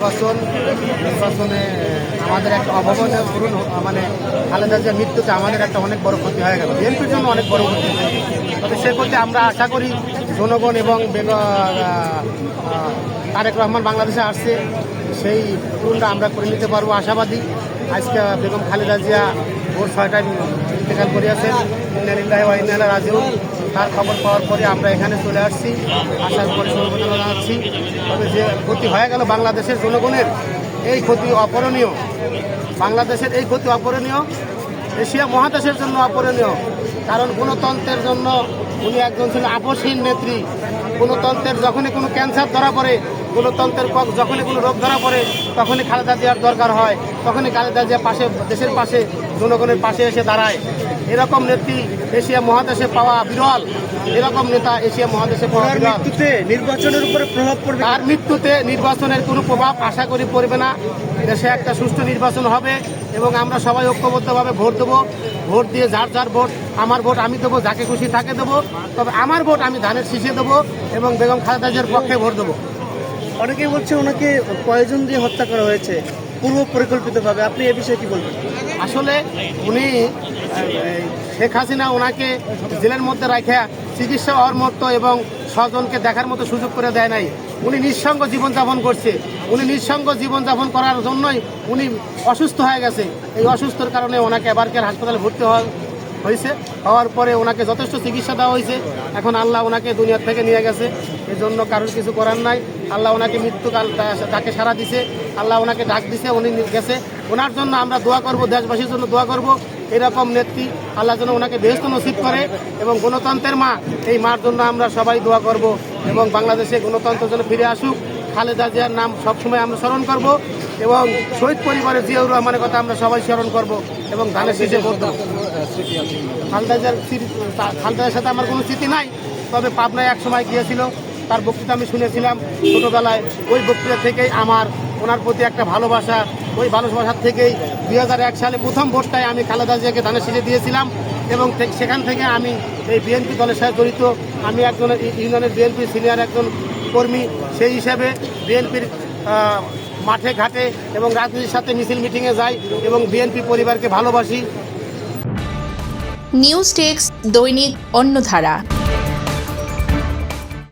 নির্বাচন নির্বাচনে আমাদের একটা অভাবনীয় পূরণ মানে খালেদা জিয়ার মৃত্যুতে আমাদের একটা অনেক বড় ক্ষতি হয়ে গেল। বিএনপির জন্য অনেক বড় ক্ষতি তবে সে ক্ষতি আমরা আশা করি জনগণ এবং তারেক রহমান বাংলাদেশে আসছে, সেই পূরণটা আমরা করে নিতে পারব আশাবাদী। আজকে বেগম খালেদা জিয়া ভোর ছয়টায় ইন্তেকাল করিয়াছেন ইন্দানিল্লাহ ওয়া ইন্না রাজু তার খবর পাওয়ার পরে আমরা এখানে চলে আসছি। আসার পরে সমবেদনা জানাচ্ছি তবে যে ক্ষতি হয়ে গেল বাংলাদেশের জনগণের, এই ক্ষতি অপরণীয়। বাংলাদেশের এই ক্ষতি অপরণীয়। এশিয়া মহাদেশের জন্য অপরণীয়। কারণ গণতন্ত্রের জন্য উনি একজন ছিলেন আপসহীন নেত্রী। গণতন্ত্রের যখনই কোনো ক্যান্সার ধরা পড়ে গণতন্ত্রের ক- যখনই কোনো রোগ ধরা পড়ে তখনই খালেদা জিয়ার দরকার হয়। তখনই খালেদা জিয়া পাশে দেশের পাশে জনগণের পাশে এসে দাঁড়ায়। এরকম নেত্রী এশিয়া মহাদেশে পাওয়া বিরল। এরকম নেতা এশিয়া মহাদেশে পাওয়া মৃত্যুতে নির্বাচনের উপরে প্রভাব পড়বে তার মৃত্যুতে নির্বাচনের কোনো প্রভাব আশা করি পড়বে না। দেশে একটা সুষ্ঠু নির্বাচন হবে এবং আমরা সবাই ঐক্যবদ্ধভাবে ভোট দেবো। ভোট দিয়ে যার যার ভোট আমার ভোট আমি দেবো যাকে খুশি তাকে দেবো। তবে আমার ভোট আমি ধানের শীষে দেবো এবং বেগম খালেদা জিয়ার পক্ষে ভোট দেবো। অনেকে বলছে ওনাকে প্রয়োজন দিয়ে হত্যা করা হয়েছে পূর্ব পরিকল্পিতভাবে। আপনি এ বিষয়ে কি বলবেন? আসলে উনি শেখ হাসিনা ওনাকে জেলের মধ্যে রাখা চিকিৎসা হওয়ার মতো এবং স্বজনকে দেখার মতো সুযোগ করে দেয় নাই। উনি নিঃসঙ্গ জীবনযাপন করছে। উনি নিঃসঙ্গ জীবনযাপন করার জন্যই উনি অসুস্থ হয়ে গেছে। এই অসুস্থর কারণে ওনাকে এবারকার হাসপাতালে ভর্তি হওয়া হয়েছে। হওয়ার পরে ওনাকে যথেষ্ট চিকিৎসা দেওয়া হয়েছে। এখন আল্লাহ ওনাকে দুনিয়ার থেকে নিয়ে গেছে। এই জন্য কারোর কিছু করার নাই। আল্লাহ ওনাকে মৃত্যুকাল তাকে সারা দিছে। আল্লাহ ওনাকে ডাক দিছে। উনি গেছে। ওনার জন্য আমরা দোয়া করব, দেশবাসীর জন্য দোয়া করব। এরকম নেত্রী আল্লাহ যেন ওনাকে বেহস্ত নসিব করে এবং গণতন্ত্রের মা, এই মার জন্য আমরা সবাই দোয়া করব এবং বাংলাদেশে গণতন্ত্র যেন ফিরে আসুক। খালেদা জিয়ার নাম সবসময় আমরা স্মরণ করব এবং শহীদ পরিবারের জিয়াউর রহমানের কথা আমরা সবাই স্মরণ করব এবং ধানের শীষে দেবো খালেদা জিয়ার স্মৃতি- তা- খালেদা জিয়ার সাথে আমার কোনো স্মৃতি নাই, তবে পাবনায় এক সময় গিয়েছিল, তার বক্তৃতা আমি শুনেছিলাম ছোটোবেলায়। ওই বক্তৃতা থেকেই আমার ওনার প্রতি একটা ভালোবাসা ওই ভালোবাসার থেকেই দুই হাজার এক সালে প্রথম ভোটটায় আমি খালেদা জিয়াকে ধানের শীষে দিয়েছিলাম এবং সেখান থেকে আমি এই বিএনপি দলের সাথে জড়িত। আমি একজন ইউনিয়নের বিএনপি সিনিয়র একজন কর্মী। সেই হিসাবে বিএনপির মাঠে, ঘাটে এবং রাজনীতির সাথে মিছিল, মিটিংয়ে যাই এবং বিএনপি পরিবারকে ভালোবাসি। নিউজ টেক্স দৈনিক অন্যধারা